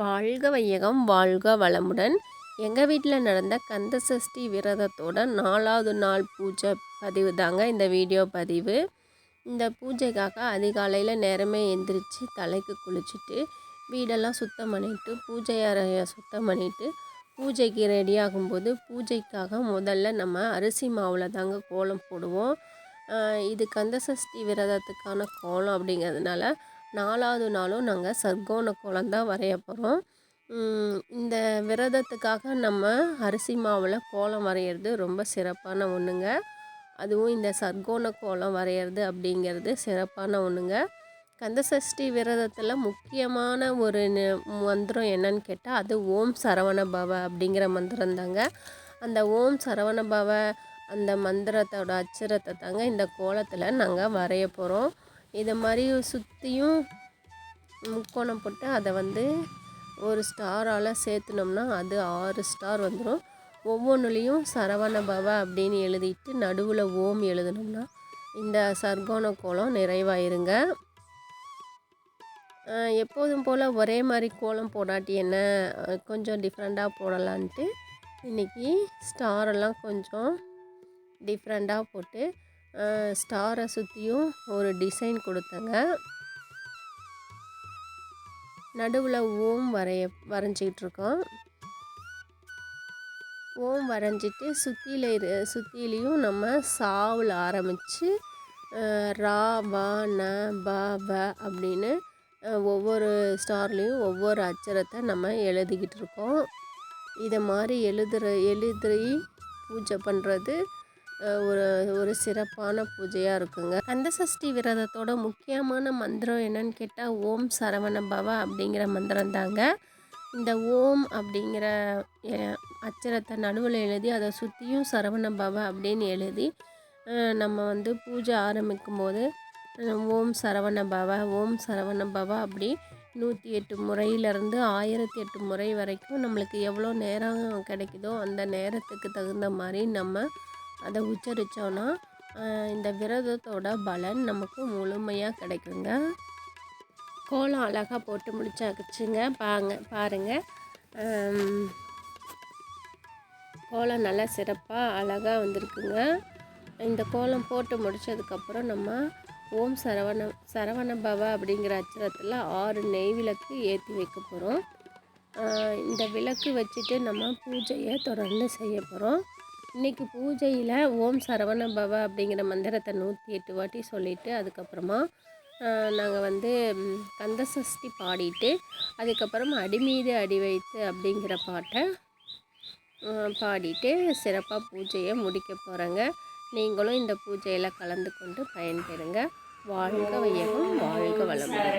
வாழ்க வையகம் வாழ்க வளமுடன். எங்கள் வீட்டில் நடந்த கந்த சஷ்டி விரதத்தோட நாலாவது நாள் பூஜை பதிவு தாங்க இந்த வீடியோ பதிவு. இந்த பூஜைக்காக அதிகாலையில் நேரமே எந்திரிச்சு தலைக்கு குளிச்சுட்டு வீடெல்லாம் சுத்தம் பண்ணிவிட்டு பூஜை அறையை சுத்தம் பண்ணிவிட்டு பூஜைக்கு ரெடி ஆகும்போது பூஜைக்காக முதல்ல நம்ம அரிசி மாவில் தாங்க கோலம் போடுவோம். இது கந்த சஷ்டி விரதத்துக்கான கோலம் அப்படிங்கிறதுனால நாலாவது நாளும் நாங்கள் சர்க்கோண கோலம் தான் வரைய போகிறோம் இந்த விரதத்துக்காக நம்ம அரிசி மாவில் கோலம் வரைகிறது ரொம்ப சிறப்பான ஒன்றுங்க அதுவும் இந்த சர்க்கோண கோலம் வரைகிறது அப்படிங்கிறது சிறப்பான ஒன்றுங்க கந்தசஷ்டி விரதத்தில் முக்கியமான ஒரு மந்திரம் என்னன்னு கேட்டால் அது ஓம் சரவண பவ அப்படிங்கிற மந்திரம் தாங்க. அந்த ஓம் சரவண பவ அந்த மந்திரத்தோட அச்சரத்தை தாங்க இந்த கோலத்தில் நாங்கள் வரைய போகிறோம் இதை மாதிரி சுற்றியும் முக்கோணம் போட்டு அதை வந்து ஒரு ஸ்டாரால் சேர்த்துனோம்னா அது ஆறு ஸ்டார் வந்துடும் ஒவ்வொன்றுலேயும் சரவண பவ அப்படின்னு எழுதிட்டு நடுவில் ஓம் எழுதணும்னா இந்த சர்க்கோண கோலம் நிறைவாயிருங்க. எப்போதும் போல் ஒரே மாதிரி கோலம் போடாட்டி என்ன? கொஞ்சம் டிஃப்ரெண்ட்டாக போடலான்ட்டு இன்றைக்கி ஸ்டாரெல்லாம் கொஞ்சம் டிஃப்ரெண்ட்டாக போட்டு ஸ்டாரை சுற்றியும் ஒரு டிசைன் கொடுத்தேங்க. நடுவில் ஓம் வரைய வரைஞ்சிக்கிட்ருக்கோம் ஓம் வரைஞ்சிட்டு சுற்றியில் இரு சுற்றிலையும் நம்ம சாவில் ஆரம்பித்து ரா வா ந ப ப அப்படின்னு ஒவ்வொரு ஸ்டார்லேயும் ஒவ்வொரு அச்சரத்தை நம்ம எழுதிக்கிட்டு இருக்கோம் இதை மாதிரி எழுதுகிற எழுதி பூஜை பண்ணுறது ஒரு ஒரு சிறப்பான பூஜையாக இருக்குங்க. கந்த சஷ்டி விரதத்தோட முக்கியமான மந்திரம் என்னன்னு கேட்டால் ஓம் சரவண பவ அப்படிங்கிற மந்திரம் தாங்க. இந்த ஓம் அப்படிங்கிற அச்சரத்தை நடுவில் எழுதி அதை சுற்றியும் சரவண பவ அப்படின்னு எழுதி நம்ம வந்து பூஜை ஆரம்பிக்கும் போது ஓம் சரவண பவ ஓம் சரவண பவ அப்படி நூற்றி எட்டு முறையிலேருந்து ஆயிரத்தி எட்டு முறை வரைக்கும் நம்மளுக்கு எவ்வளோ நேரம் கிடைக்குதோ அந்த நேரத்துக்கு தகுந்த மாதிரி நம்ம அதை உச்சரித்தோன்னா இந்த விரதத்தோட பலன் நமக்கு முழுமையாக கிடைக்குங்க. கோலம் அழகாக போட்டு முடிச்சாச்சுங்க. பாங்க பாருங்கள் கோலம் நல்லா சிறப்பாக அழகாக வந்திருக்குங்க. இந்த கோலம் போட்டு முடித்ததுக்கப்புறம் நம்ம ஓம் சரவண சரவண பவ அப்படிங்கிற அச்சரத்தில் ஆறு நெய் விளக்கு ஏற்றி வைக்க போகிறோம் இந்த விளக்கு வச்சுட்டு நம்ம பூஜையை தொடர்ந்து செய்ய போகிறோம் இன்றைக்கி பூஜையில் ஓம் சரவண பவ அப்படிங்கிற மந்திரத்தை நூற்றி எட்டு வாட்டி சொல்லிவிட்டு அதுக்கப்புறமா நாங்கள் வந்து கந்த சஷ்டி பாடிட்டு அதுக்கப்புறம் அடிமீது அடி வைத்து அப்படிங்கிற பாட்டை பாடிட்டு சிறப்பாக பூஜையை முடிக்க போகிறேங்க நீங்களும் இந்த பூஜையில் கலந்து கொண்டு பயன்பெறுங்க. வாழ்க வையகம் வாழ்க வளமுடன்.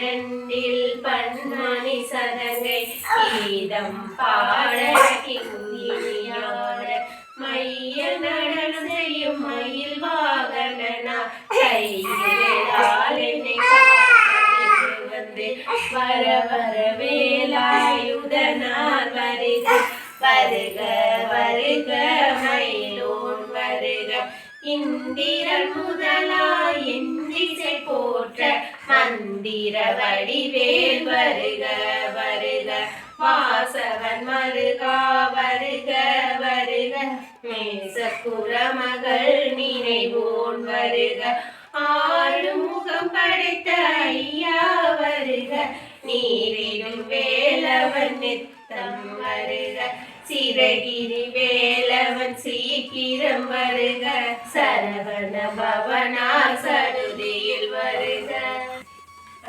இரண்டில் பன்மணி சதங்கை கீதம் பாட கிங்கியாட மைய நடனம் செய்யும் மயில் வாகனா கையிலால் என்னை வந்து வர வர வேலாயுதனார் வருக வருக வருக மயிலோன் வருக. இந்திரன் முதலாய் இந்திசை போல் மந்திர வடிவேல் வருக வருக. வாசவன் மருகா வருக வருக. மேசக்குற மகள் நினைவோன் வருக. ஆறு முகம் படைத்த ஐயா வருக. நீரிடும்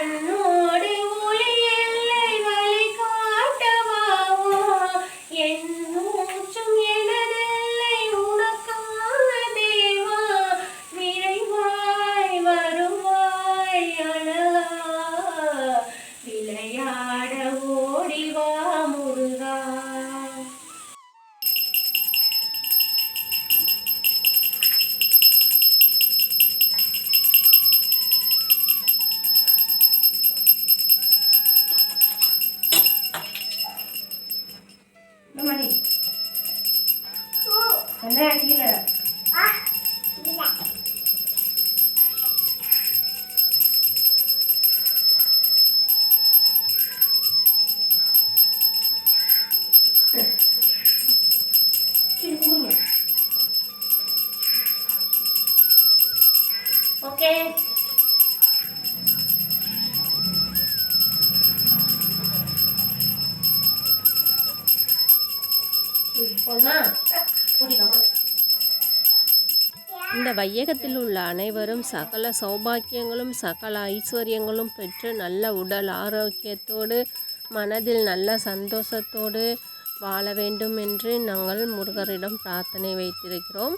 Bye. கூட்டிக்கோமா இந்த வையகத்தில் உள்ள அனைவரும் சகல சௌபாக்கியங்களும் சகல ஐஸ்வர்யங்களும் பெற்று நல்ல உடல் ஆரோக்கியத்தோடு மனதில் நல்ல சந்தோஷத்தோடு வாழ வேண்டும் என்று நாங்கள் முருகரிடம் பிரார்த்தனை வைத்திருக்கிறோம்.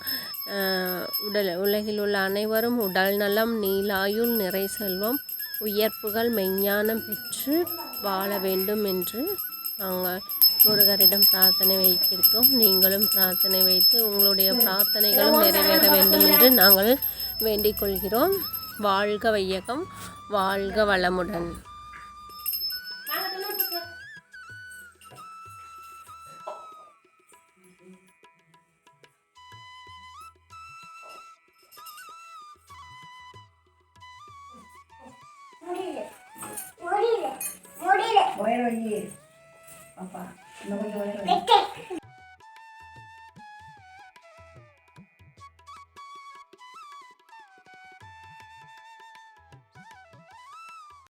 உடல் உலகில் உள்ள அனைவரும் உடல் நலம் நீலாயுள் நிறை செல்வம் உயர்ப்புகள் மெஞ்ஞானம் பெற்று வாழ வேண்டும் என்று நாங்கள் முருகரிடம் பிரார்த்தனை வைத்திருக்கிறோம் நீங்களும் பிரார்த்தனை வைத்து உங்களுடைய பிரார்த்தனைகளும் நிறைவேற வேண்டும் என்று நாங்கள் வேண்டிக் கொள்கிறோம். வாழ்க வையகம் வாழ்க வளமுடன். பக்கம். ஒயர் வை பாப்பா Baju anak.